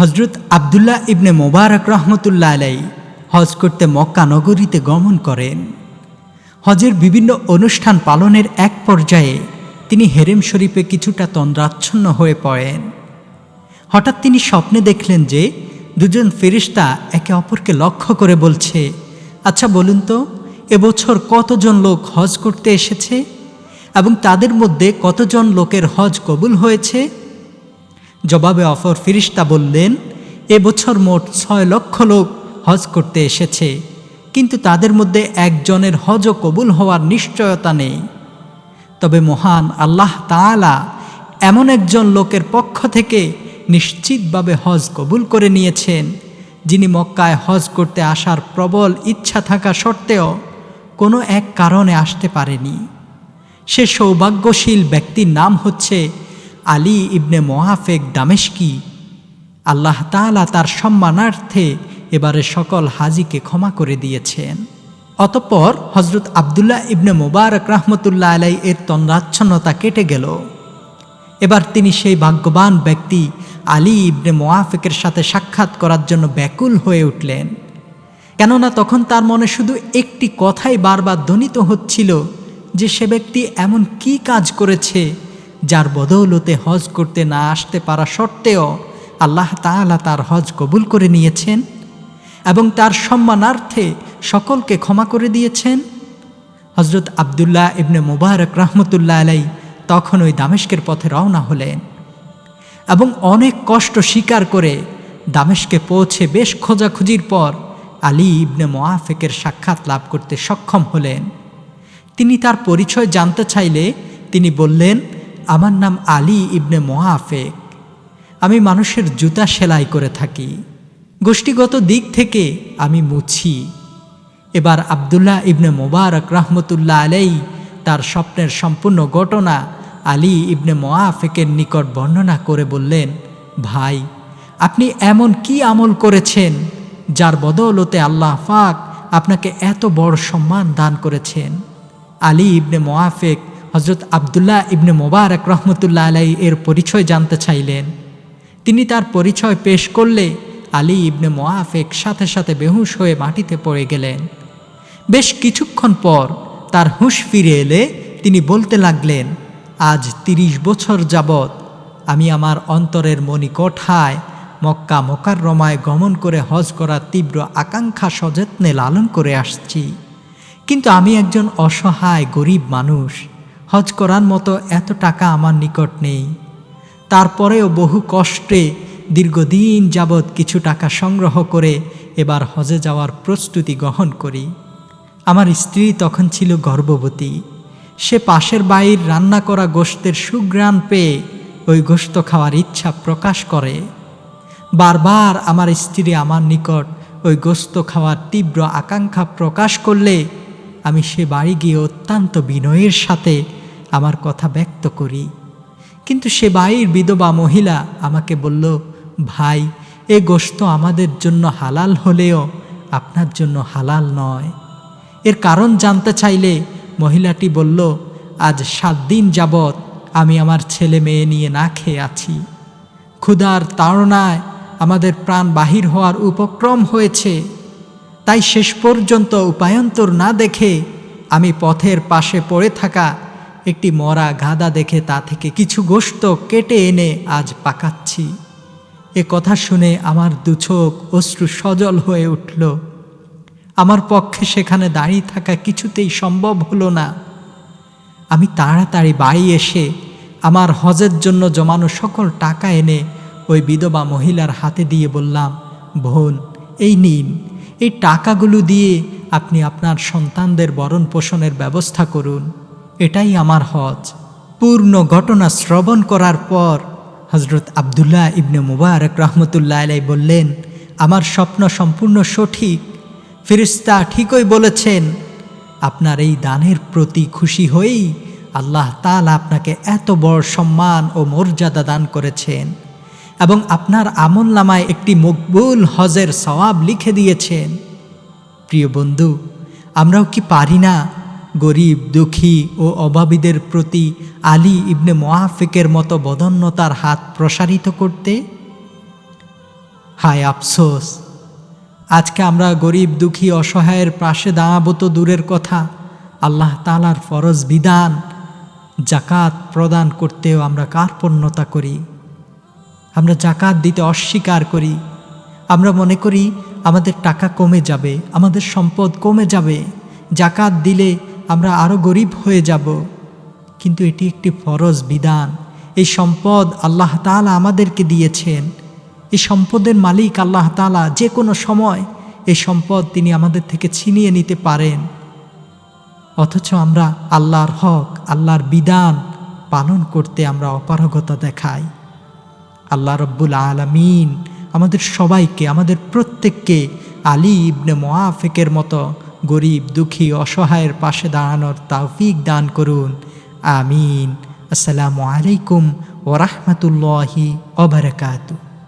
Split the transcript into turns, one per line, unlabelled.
হজরত আবদুল্লাহ ইবনে মোবারক রহমতুল্লাহ আলাই হজ করতে মক্কা নগরীতে গমন করেন। হজের বিভিন্ন অনুষ্ঠান পালনের এক পর্যায়ে তিনি হেরেম শরীফে কিছুটা তন্দ্রাচ্ছন্ন হয়ে পড়েন। হঠাৎ তিনি স্বপ্নে দেখলেন যে দুজন ফেরিস্তা একে অপরকে লক্ষ্য করে বলছে আচ্ছা বলুন তো, এবছর কতজন লোক হজ করতে এসেছে এবং তাদের মধ্যে কতজন লোকের হজ কবুল হয়েছে? জবাবে অফর ফিরিস্তা বললেন এবছর মোট ছয় লক্ষ লোক হজ করতে এসেছে, কিন্তু তাদের মধ্যে একজনের হজ কবুল হওয়ার নিশ্চয়তা নেই। তবে মহান আল্লাহ তাআলা এমন একজন লোকের পক্ষ থেকে নিশ্চিতভাবে হজ কবুল করে নিয়েছেন, যিনি মক্কায় হজ করতে আসার প্রবল ইচ্ছা থাকা সত্ত্বেও কোনো এক কারণে আসতে পারেনি। সে সৌভাগ্যশীল ব্যক্তির নাম হচ্ছে আলী ইবনে মোহাফেক দামেশকি, আল্লাহ তাআলা তার সম্মানার্থে এবারে সকল হাজিকে ক্ষমা করে দিয়েছেন। অতঃপর হজরত আবদুল্লাহ ইবনে মোবারক রহমতুল্লাহ আলাই এর তন্দ্রাচ্ছন্নতা কেটে গেল। এবার তিনি সেই ভাগ্যবান ব্যক্তি আলী ইবনে মোয়াফেকের সাথে সাক্ষাৎ করার জন্য ব্যাকুল হয়ে উঠলেন। কেননা তখন তার মনে শুধু একটি কথাই বারবার ধ্বনিত হচ্ছিল যে সে ব্যক্তি এমন কি কাজ করেছে যার বদৌলতে হজ করতে না আসতে পারা সত্ত্বেও আল্লাহ তাআলা তার হজ কবুল করে নিয়েছেন এবং তার সম্মানার্থে সকলকে ক্ষমা করে দিয়েছেন। হজরত আবদুল্লাহ ইবনে মুবারক রহমতুল্লাহ আলাই তখন ওই দামেশকের পথে রওনা হলেন এবং অনেক কষ্ট স্বীকার করে দামেশকে পৌঁছে বেশ খোঁজাখুঁজির পর আলী ইবনে মোয়াফেকের সাক্ষাৎ লাভ করতে সক্ষম হলেন। তিনি তার পরিচয় জানতে চাইলে তিনি বললেন আমার নাম আলী ইবনে মোয়াফেক আমি মানুষের জুতা সেলাই করে থাকি। গোষ্ঠীগত দিক থেকে আমি মুছি। এবার আবদুল্লাহ ইবনে মোবারক রহমতুল্লাহ আলাই তার স্বপ্নের সম্পূর্ণ ঘটনা আলী ইবনে মোয়াফেকের নিকট বর্ণনা করে বললেন, ভাই, আপনি এমন কি আমল করেছেন যার বদৌলতে আল্লাহ ফাক আপনাকে এত বড় সম্মান দান করেছেন? আলী ইবনে মোয়াফেক হজরত আবদুল্লাহ ইবনে মোবারক রহমতুল্লাহ আলাই এর পরিচয় জানতে চাইলেন। তিনি তার পরিচয় পেশ করলে আলী ইবনে মোয়াফেক সাথে সাথে বেহুশ হয়ে মাটিতে পড়ে গেলেন। বেশ কিছুক্ষণ পর তার হুঁশ ফিরে এলে তিনি বলতে লাগলেন, আজ তিরিশ বছর যাবৎ আমি আমার অন্তরের মণিকোঠায় মক্কা মোকাররমায় গমন করে হজ করার তীব্র আকাঙ্ক্ষা সযত্নে লালন করে আসছি। কিন্তু আমি একজন অসহায় গরিব মানুষ। হজ করার মতো এত টাকা আমার নিকট নেই। তারপরেও বহু কষ্টে দীর্ঘদিন যাবৎ কিছু টাকা সংগ্রহ করে এবার হজে যাওয়ার প্রস্তুতি গ্রহণ করি। আমার স্ত্রী তখন ছিল গর্ভবতী। সে পাশের বাড়ির রান্না করা গোস্তের সুগ্রাণ পেয়ে ওই গোস্ত খাওয়ার ইচ্ছা প্রকাশ করে। বারবার আমার স্ত্রী আমার নিকট ওই গোস্ত খাওয়ার তীব্র আকাঙ্ক্ষা প্রকাশ করলে আমি সে বাড়ি গিয়ে অত্যন্ত বিনয়ের সাথে আমার কথা ব্যক্ত করি। কিন্তু সে বাড়ির বিধবা মহিলা আমাকে বলল, ভাই, এ গোস্ত আমাদের জন্য হালাল হলেও আপনার জন্য হালাল নয়। এর কারণ জানতে চাইলে মহিলাটি বলল, আজ সাত দিন যাবৎ আমি আমার ছেলে মেয়ে নিয়ে না খেয়ে আছি। ক্ষুধার তাড়নায় আমাদের প্রাণ বাহির হওয়ার উপক্রম হয়েছে। তাই শেষ পর্যন্ত উপায়ন্তর না দেখে আমি পথের পাশে পড়ে থাকা একটি মরা গাদা দেখে তা থেকে কিছু গোস্ত কেটে এনে আজ পাকাচ্ছি। এ কথা শুনে আমার দুচোখ অশ্রু সজল হয়ে উঠল। আমার পক্ষে সেখানে দাঁড়িয়ে থাকা কিছুতেই সম্ভব হলো না। আমি তাড়াতাড়ি বাড়ি এসে আমার হজের জন্য জমানো সকল টাকা এনে ওই বিধবা মহিলার হাতে দিয়ে বললাম, বোন, এই নিন। এই টাকাগুলো দিয়ে আপনি আপনার সন্তানদের বরণ পোষণের ব্যবস্থা করুন। এটাই আমার হজ। পূর্ণ ঘটনা শ্রবণ করার পর হজরত আবদুল্লাহ ইবনে মুবারক রহমতুল্লাহ আলাই বললেন, আমার স্বপ্ন সম্পূর্ণ সঠিক। ফিরিস্তা ঠিকই বলেছেন, আপনার এই দানের প্রতি খুশি হয়েই আল্লাহ তাআলা আপনাকে এত বড় সম্মান ও মর্যাদা দান করেছেন এবং আপনার আমল নামায় একটি মকবুল হজের সওয়াব লিখে দিয়েছেন। প্রিয় বন্ধু, আমরাও কি পারি না গরিব, দুঃখী ও অভাবীদের প্রতি আলী ইবনে মোয়াফিকের মতো বদন্যতার হাত প্রসারিত করতে? হায় আফসোস, আজকে আমরা গরিব, দুঃখী, অসহায়ের পাশে দাঁড়াবো তো দূরের কথা। আল্লাহ তালার ফরজ বিধান জাকাত প্রদান করতেও আমরা কার্পণ্যতা করি। আমরা জাকাত দিতে অস্বীকার করি। আমরা মনে করি আমাদের টাকা কমে যাবে, আমাদের সম্পদ কমে যাবে। জাকাত দিলে আমরা আরও গরিব হয়ে যাব। কিন্তু এটি একটি ফরজ বিধান। এই সম্পদ আল্লাহ তালা আমাদেরকে দিয়েছেন। এই সম্পদের মালিক আল্লাহ তালা যে কোনো সময় এই সম্পদ তিনি আমাদের থেকে ছিনিয়ে নিতে পারেন। অথচ আমরা আল্লাহর হক, আল্লাহর বিধান পালন করতে আমরা অপারগতা দেখাই। আল্লাহ রব্বুল আলমিন আমাদের সবাইকে, আমাদের প্রত্যেককে আলী ইবনে মোয়াফেকের মতো গরিব দুঃখী অসহায়ের পাশে দাঁড়ানোর তাওফিক দান করুন। আমিন। আসসালামু আলাইকুম ওরহমতুল্লাহি ওবরাকাতু